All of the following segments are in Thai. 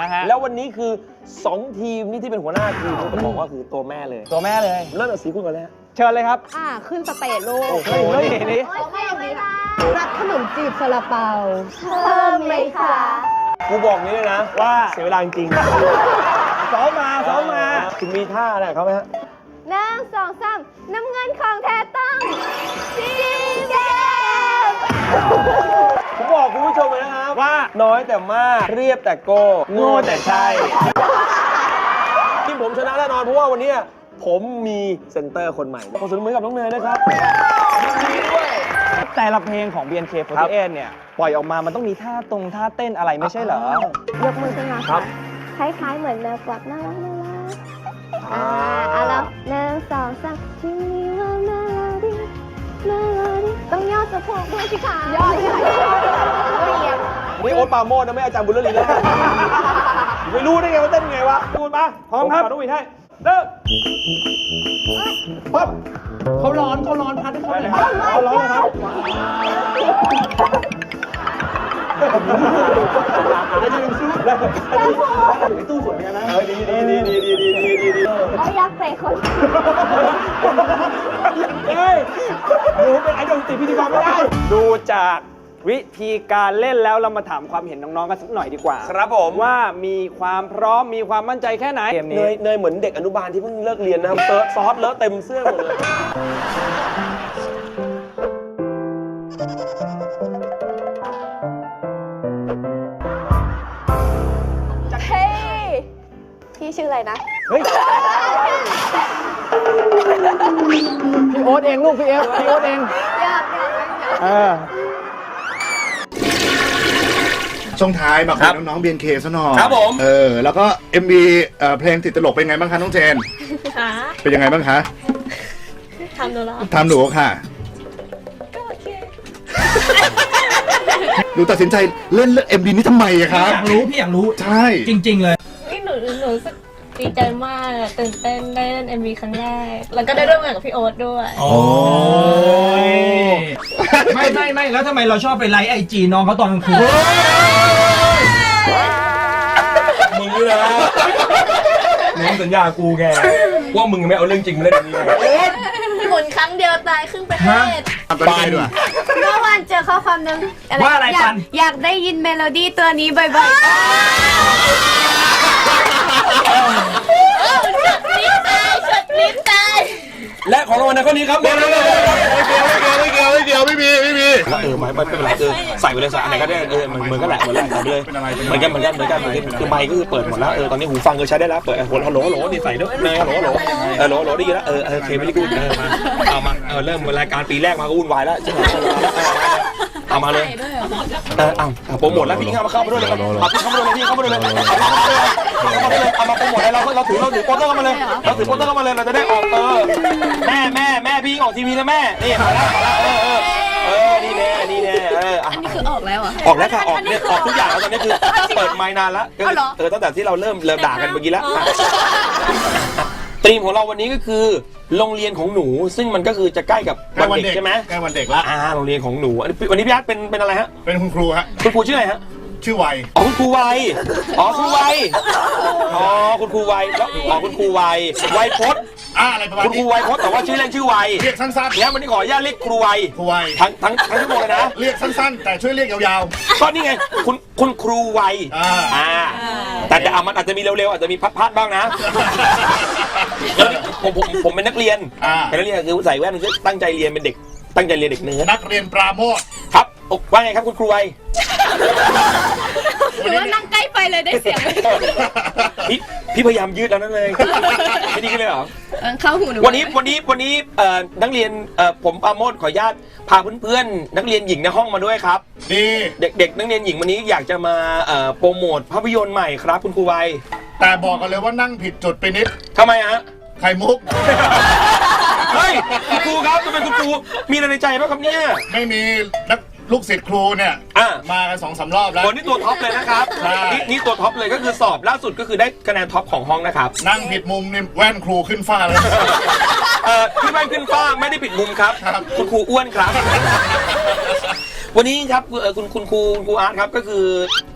นะฮะ แล้ววันนี้คือ 2 ทีมนี่ที่เป็นหัวหน้าทีมต้องบอกว่าคือตัวแม่เลย ตัวแม่เลย เริ่มจากสีคุณก่อนเลยฮะเชิญเลยครับ อ่าขึ้นสเตจลูกโอ้โหเฮ้ยนี่รักขนมจีบซาลาเปาเพิ่มไหมคะกูบอกนี้เลยนะ ว่าเสียเวลาจริงซ้อมมาซ้อมมาคุณมีท่าอะไรกับเขาไหมฮะหนึ่งสองสามน้ำเงินของแท้ต้องจีเกม ผมบอกคุณผู้ชมเลย นะครับว่าน้อยแต่มาก เรียบแต่โก้โง่แต่ใช่ ที่ผมชนะแน่นอนเพราะว่าวันเนี้ยผมมีเซนเตอร์คนใหม่ขอเสนอมือกับน้องเนยนะครับแต่ละเพลงของ BNK48 เนี่ย ปล่อยออกมามันต้องมีท่าตรงท่าเต้นอะไรไม่ใช่เหรอ ยกมือขึ้นมาครัค่ะบ คล้ายๆ เหมือนแมวกวักน่ารักน่ารักอ่าเอาแล้วหนึ่งสองสามที่มีว่าเมโลดี้เมโลดี้ต้องย่อสะโพกด้วยสิคะย่อย่อย่อไม่เอียง นี่โอ๊ตปราโมดนะไม่อาจารย์บุญเลิศลีแล้วไม่รู้ได้ไงว่าเต้นไงวะดูมาพร้อมครับผต้องวิดให้เริ่มปั๊บเขาร้อนเขาร้อนพัดให้เขาหน่อยเอาร้องเลยครับแล้วจะยังสู้แล้วไอ้ตู้สวยเหมือนกันนะเออดีดีดีดีดีดีดีดีดีเอาอยากเตะคนเฮ้ยหนูเป็นไอดอลติดพิธีกรไม่ได้ ดูจาก วิธีการเล่นแล้วเรามาถามความเห็นน้องๆกันสักหน่อยดีกว่าครับผม ว่ามีความพร้อมมีความมั่นใจแค่ไหนเกมเนนี้ ยเนยเหมือนเด็กอนุบาลที่เพิ่งเลิกเรียนนะครับเติร์ดซอสเลอะเต็มเสื้อหมดเลย เฮ้ย พี่ชื่ออะไรนะ เฮ้ยพี่โอ๊ตเองลูกพี่เอฟพี่โอ๊ตเอง อยากอยากเออ ช่วงท้ายมาคคุรัยบน้องๆ BNK ซะหน่อยครับผม เออแล้วก็ MV เอ่อเพลงติดตลกเป็นไงบ้างคะน้องเจน ค่ะเป็นยังไงบ้างคะทำดูแล้วทำหนูค่ะ ก็โอเคหนูตัดสินใจเล่นเรื่อง MV นี้ทำไมอะครับ อยากรู้พี่อยากรู้ใช่ จริง ๆ เลย นี่หนูหนูรู้สึกดีใจมากอะตื่นเต้นได้เล่น MV ครั้งแรก แล้วก็ได้ร่วมงานกับพี่โอ๊ตด้วย โอ้ย ไม่ไม่ไม่แล้วทำไมเราชอบไปไลค์ไอจีน้องเขาตอนกลางคืนมึงนี่นะมึงสัญญากูแกว่ามึงไม่เอาเรื่องจริงมาเล่นอันนี้ไงหมุนครั้งเดียวตายครึ่งประเทศทำไปได้ด้วยเมื่อวานเจอข้อความหนึ่งว่าอะไรอยาปักนอยากได้ยินเมโลดี้ตัวนี้บ่อยลิ้นตายสุดลิ้นตายและของรางวัลในข้อนี้ครับไม่เกี่ยวไม่เกี่ยวไม่ เกี่ยวไม่เกี่ยวไม่มีไม่มีเออไม่ไม่เป็นไรเออใส่ไปเลยใส่อันไหนก็ได้เออมันเหมือนก็แหละเหมือนกันใส่ไปเลยเหมือนกันเหมือนกันเหมือนกันเหมือนกันคือไมค์ก็คือเปิดหมดแล้วเออตอนนี้หูฟังก็ใช้ได้แล้วเปิดฮัลโหลฮัลโหลนี่ใส่ด้วยเนยฮัลโหลฮัลโหลเออฮัลโหลฮัลโหลได้ยินแล้วเออโอเคไม่ได้กูเออมาเอามาเออเริ่มรายการปีแรกมาก็วุ่นวายแล้วจะเอามาเลยเออเอาโปรโมทแล้วพี่เข้ามาเข้ามาด้วยเลยเอาพี่เข้ามาด้วยเลยพี่เข้ามาด้วยเลยเข้ามาด้วยเลยเอามาโปรโมทให้เราเราถือเราถือโปสเตอร์เข้ามาเลยเราถือโปสเตอร์เข้ามาเลยเราจะได้ออกเออแม่แม่แม่พี่ออกทีวีแล้วแม่นี่มาแล้วมาแล้วเออเออเออนี่แน่นี่แน่เอออันนี้คือออกแล้วอะออกแล้วค่ะออกเนี่ยออกทุกอย่างแล้วตอนนี้คือเปิดไมค์นานแล้วเออตั้งแต่ที่เราเริ่มเริ่มด่ากันเมื่อกี้แล้ว ธีมของเราวันนี้ก็คือ โรงเรียนของหนู ซึ่งมันก็คือจะใกล้กับใกล้วัวันนเด็เด็กกใช่ไหมใกล้วันเด็กละอ่าโรงเรียนของหนูอันนี้วันนี้พี่อาร์ตเป็นเป็นอะไรฮะเป็นคุณครูฮะคุณครูชื่ออะไรฮะชื่อวัยอ๋อคุณครูวัยอ๋อครูวัยอ๋อคุณครูวัยแล้วอ๋อคุณครูวัยวัยพจน์ อ่าอะไรประมาณคุณครูนี้วัยพจน์แต่ว่าชื่อเล่นชื่อวัยเรียกสั้นงั้นวันนี้ขออนุญาตเรียกครูวัยๆครูวัยทั้งทั้งทั้งชั่วโมงเลยนะ เรียกสั้นๆ แต่ช่วยเรียกยาวก็นี่ไงคุณคุณครูวัยๆอ่าอ่า แต่แต่อะมันอาจจะมีเร็วๆ อาจจะมีพัดๆบ้างนะแล้วนี่ผมผมผมเป็นนักเรียน อ่า เป็นนักเรียนคือใส่แว่นคือตั้งใจเรียนเป็นเด็ก ตั้งใจเรียนเด็กเนื้อนักเรียนปราโมทครับอกว่าไงครับคุณครูวัย หรือว่านั่งใกล้ไปเลยได้เสียงพี่พี่พยายามยืดแล้วนั่นเลยไม่ดีขึ้นเลยเหรอเข้าหูหนูวันนี้วันนี้วันนี้เอ่อนักเรียนเอ่อผมปราโมดขออนุญาตพาเพื่อนๆนักเรียนหญิงในห้องมาด้วยครับดีเด็กๆนักเรียนหญิงวันนี้อยากจะมาเอ่อโปรโมทภาพยนตร์ใหม่ครับคุณครูวัยแต่บอกกันเลยว่านั่งผิดจุดไปนิด ทำไมฮะ ไข่มุก เฮ้ยคุณครูครับทำไมคุณครูมีอะไรในใจบ้างครับเนี่ย ไม่มีนัก ลูกศิษย์ครูเนี่ยอะ มากันสองสามรอบแล้ววันนี้ตัวท็อปเลยนะครับใช่ นี่นี่ตัวท็อปเลยก็คือสอบล่าสุดก็คือได้คะแนนท็อปของห้องนะครับนั่งผิดมุมนี่แว่นครูขึ้นฟ้าเลย เอ่อที่ไม่ขึ้นฟ้าไม่ได้ปิดมุมครับ ครับ คุณครูอ้วนครับ วันนี้ครับเอ่อคุณคุณครูคุณครูอาร์ตครับก็คือ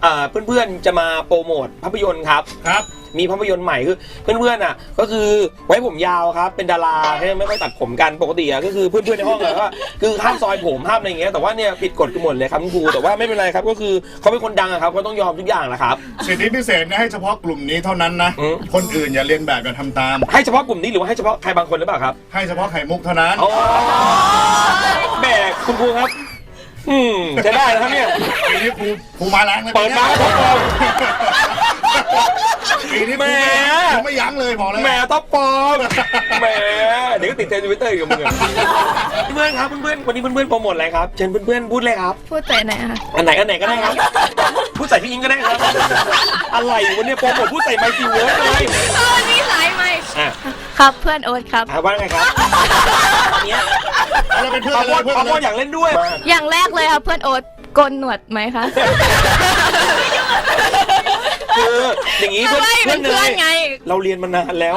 เอ่อเพื่อนๆจะมาโปรโมทภาพยนตร์ครับ ครับ มีภาพยนตร์ใหม่คือเพื่อนๆอะ ก็คือไว้ผมยาวครับ เป็นดาราให้ไม่ค่อยตัดผมกันปกติอะก็คือเพื่อนๆในห้องอะก็คือห้ามซอยผมห้ามอะไรอย่างเงี้ยแต่ว่าเนี่ยผิดกฎกันหมดเลยครับคุณครูแต่ว่าไม่เป็นไรครับก็คือเขาเป็นคนดังอะครับก็ต้องยอมทุกอย่างแหละครับสิทธิพิเศษเนี่ยให้เฉพาะกลุ่มนี้เท่านั้นนะอืมคนอื่นอย่าเรียนแบบอย่าทำตาม ให้เฉพาะกลุ่มนี้หรือว่าให้เฉพาะใครบางคนหรือเปล่าครับให้เฉพาะไข่มุกเท่านั้นอ๋อแหมคุณครูครับ อืมจะได้นะครับเนี่ยปีนี้ครูครูมาแรงเลยเปิดมาครับผม ปีนี้ค แหม รูไม่ ยั้งเลยบอกเลยแหมท็อปฟอร์มแหมเดี๋ยวก็ติดเทรนด์ทวิตเตอร์กับมึงอะเพื่อนๆครับเพื่อนๆวันนี้เพื่อนๆโปรโมทอะไรครับเชิญเพื่อนๆพูดเลยครับ พูดใจไหนคะอันไหนอันไหนก็ได้ครับ พูดใส่พี่อิงก็ได้ครับ อะไรวันนี้โปรโมทพูดใส่ไมค์ซีเวิร์สเลยเออนี่สายไหมอะครับเพื่อนโอ๊ตครับอะว่าไงครับอันเนี้ยเราเป็นเพื่อนปากันโมเลดยเพื่อนปากันโมเลดยอยากเล่นด้วย อย่างแรกเลยครับเพื่อนโอ๊ตโกนหนวดไหมคะ คืออย่างนี้เพื่อนไม่เพื่เป็อนนเพื่อนเลยไง เราเรียนมานานแล้ว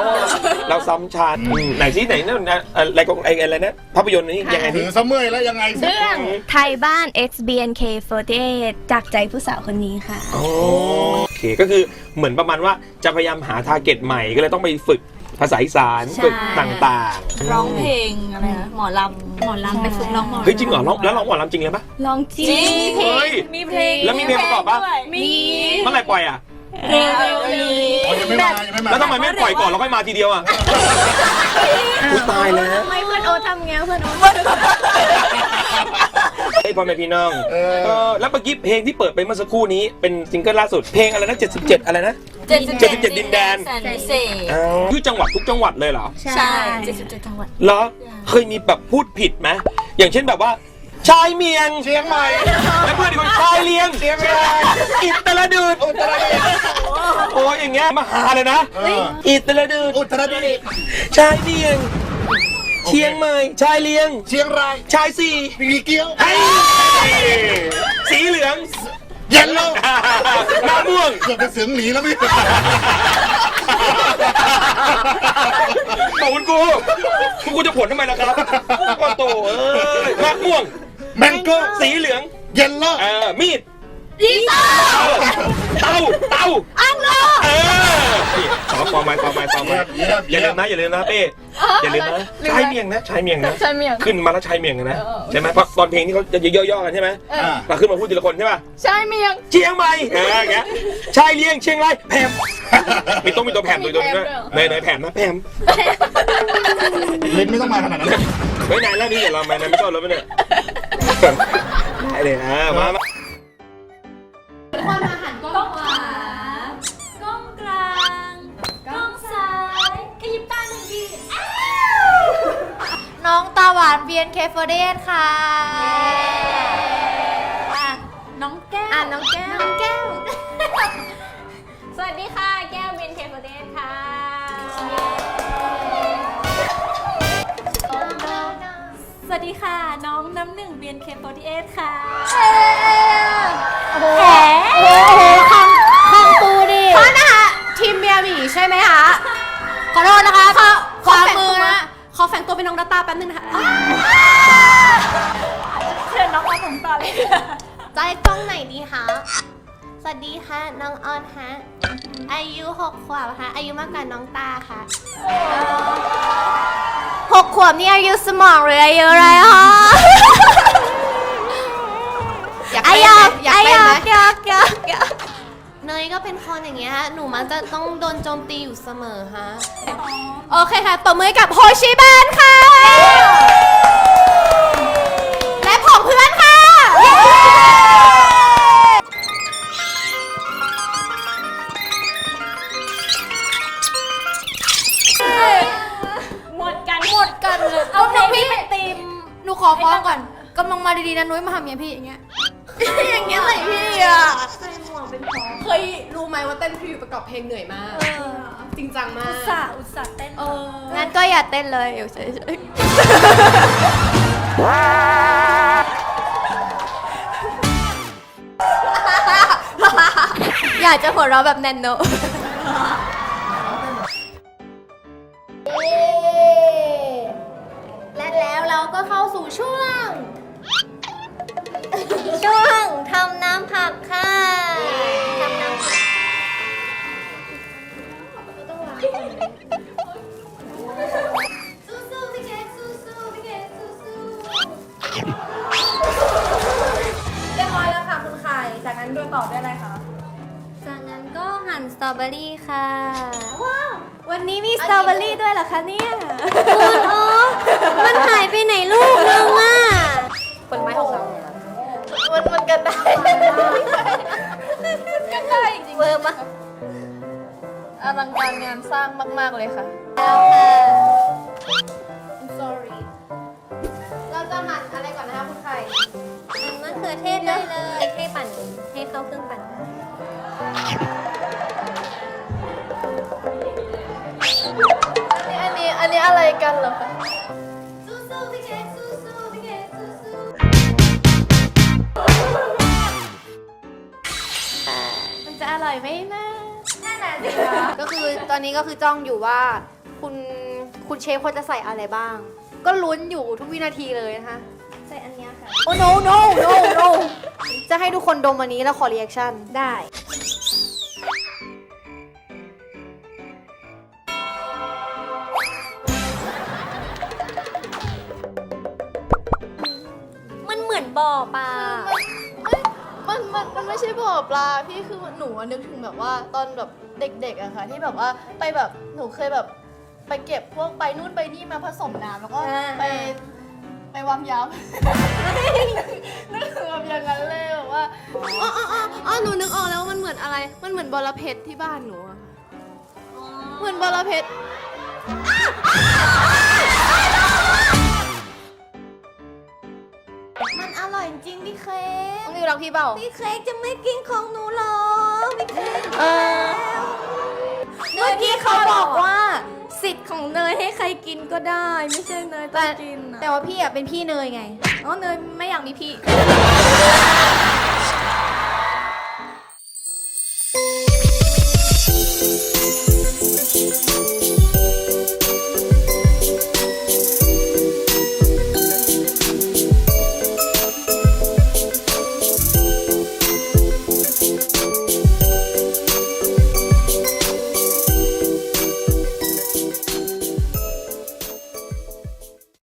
เราซ้ำชาติไหนที่ไหนนั่นนะอะไรก็ไอ้อะไรนะภาพยนตร์นี้ยังไงถืที่อซะเมื่อยแล้วยังไงสิเรื่องไทยบ้าน XBNK48 จากใจผู้สาวคนนี้ค่ะโอเคก็คือเหมือนประมาณว่าจะพยายามหาทาร์เก็ตใหม่ก็เลยต้องไปฝึกภาษาอีสานใช่ฝึกต่างร้องเพลงอะไรนะหมอลำหมอลำไปฝึกร้องหมอๆเฮ้ยจริงเหรอร้องแล้วร้องหมอลำจริงเลยปะลองจริจริงเฮ้ยมีเพลงแล้วมีเพลงประกอบปะมีเมื่อไหร่ปล่อยอะ เร็วๆนี้ อ๋อยังไม่มายังไม่มาแล้วทำไมไม่ปล่อยก่อนแล้วค่อยมาทีเดียวอะ อุ๊ยตายแล้ว ไม่เพื่อนโอ๊ตทำไงเพื่อนโอ๊ตไอ้ยพ่อแม่พี่น้องเออ เออแล้วเมื่อกี้เพลงที่เปิดไปเมื่อสักครู่นี้เป็นซิงเกิลล่าสุด เพลงอะไรนะ 77 อะไรนะเจ็ดเจ็ดสิบเจ็ดดินแดนแสนพิเศษอ้าวทุกจังหวัดทุกจังหวัดเลยเหรอ ใช่เจ็ดสิบเจ็ดจังหวัด เหรอ เคยมีแบบพูดผิดไหมอย่างเช่นแบบว่า ชายเมียงเชียงใหม่แล้วเพื่อนอีกคนชายเลียงเชียงรายอิตรดิตอุตรดิตถ์โอ้ยอย่างเงี้ยมาหาเลยนะเอออิตรดิตอุตรดิตถ์ชายเลียง เชียงใหม่ ชายเลียง เชียงราย ชายสี่ปีเกี้ยวไอ้สีเหลืองเย็นแล้วหน้าม่วงเกือบจะเสืองหนีแล้วพี่บอกคุณกูคุณกูจะผลทำไมล่ะครับก็โตเอ้ยมะม่วง แมงโก้สีเหลืองเย็นแล้วเออมีดเตาเตาอังโลเออนี่ขอความหมายความหมายความหมายเยี่ยมอเยี่ย่ายลืมมนะอย่าลืมนะเป้อย่าลืมนะชายเมียงนะชายเมียงนะใช่เมียง ขึ้นมาแล้วชายเมียงนะใช่ไหมเพราะตอนเพลงที่เขาจะย่อๆกันใช่ไหมอ่ามาขึ้นมาพูดทีละคนใช่ป่ะใช่เมียง เชียงใหม่เอออย่างเงี้ยชายเลียงเชียงรายแพมมีต้องมีตัวแพมตัวตัวนึงด้วยเนยเนยแพมนะแพมลิ้นไม่ต้องมาขนาดนั้นเฮ้ยนายแล้วนี่อย่าเราไม่นายไม่ชอบเราไหมเนี่ย ได้เลยนะมามากล้องขวากล้องกลาง กล้องซ้ายกระยิบตาหนึ่งทีอ้าวน้องตาหวาน BNK48 ค่ะอะ น้องแก้ว อะน้องแก้ว น้องแก้ว สวัสดีค่ะ แก้วเบนเคฟเดนค่ะ วัสดีค่ะ น้องน้ำหนึ่ง BNK48 ค่ะโอ้โหโอ้โหคังคังปูดิขอนะคะทีมเบียร์หมีใช่ไหมคะขอโทษนะคะขอขอมือนะขอแฝงตัวเป็นน้องดาตาแป๊บนึงนะคะเชิญน้องมาผมต่อเลยจะให้กล้องไหนดีคะสวัสดีค่ะ น้องออนฮะอายุหกขวบค่ะอายุมากกว่าน้องตาค่ะ หกขวบนี่อายุสมองหรืออายุอะไรคะอายอกอายอกยอกยอกยอกเนยก็เป็นคนอย่างเงี้ยหนูมักจะต้องโดนโจมตีอยู่เสมอฮะ โอเคค่ะตบมือให้กับโฮชิแบนค่ะและ อฟ้องก่อนกำลังมาดีๆนะนุ้ยมาทำอย่างพี่อย่างเงี้ย อย่างเงี้ยใส่พี่อะเคยรู้ไหมว่าเต้นพรีวิวประกอบเพลงเหนื่อยมาก จริงจังมากอุตส่าห์อุตส่าห์เต้นเอองั้นก็อย่าเต้นเลยอยู่เฉยๆอยากจะหัวเราะแบบแนนโน ก็เข้าสู่ช่วง ช่วงทำน้ำผักค่ะทำน้ำผักสู้ๆพี่เกสู้ๆพี่เกสู้เรียบร้อยแล้วค่ะคุณไข่จากนั้นดูต่อด้วยอะไรคะจากนั้นก็หั่นสตรอเบอรี่ค่ะ ววันนี้มีสตรอเบอรี่ด้วยเหรอคะเนี่ยคุณอ๋อมันหายไปไหนลูกนึงอะผลไม้ของเรามันมันกันได้กันได้จริงๆเวิร์มอะอลังการงานสร้างมาก ๆ เลยค่ะแล้วค่ะ sorry เราจะหั่นอะไรก่อนนะคะคุณไข่หั่นมะเขือเทศได้เลย ให้ปั่น ให้เข้าเครื่องปั่นอัน กันเหรอคะสู้ๆพี่เค้กสู้ๆพี่เค้กสู้มันจะอร่อยไหมนะๆนั่นแหละสิก็คือตอนนี้ก็คือจ้องอยู่ว่าคุณคุณเชฟเขาจะใส่อะไรบ้าง ก็ลุ้นอยู่ทุกวินาทีเลยนะคะ ใส่อันเนี้ยค่ะ โอ้ no no no no จะให้ทุกคนดมอันนี้แล้วขอรีแอคชั่น ได้ ปลา มันมันมันไม่ใช่บ่อปลาพี่คือหนูอะนึกถึงแบบว่าตอนแบบเด็กๆอะค่ะ ที่แบบว่าไปแบบหนูเคยแบบไปเก็บพวกใบนู่นใบนี่มาผสมน้ำแล้วก็อ่า ไปไปวามย้ำนึกถึงแบบอย่างนั้นเลยแบบว่าอ๋ออ๋ออ๋ออ๋อหนูนึกออกแล้วว่ามันเหมือนอะไร มันเหมือนบอระเพ็ดที่บ้านหนูอะเหมือนบอระเพ็ด พี่เปล่า พี่เค้กจะไม่กินของหนูหรอพี่เค้กเออ เมื่อกี้เขาบอกว่าสิทธิ์ของเนยให้ใครกินก็ได้ ไม่ใช่เนยต้องกินอะแต่ว่าพี่อะเป็นพี่เนยไง อ๋อเนยไม่อยากมีพี่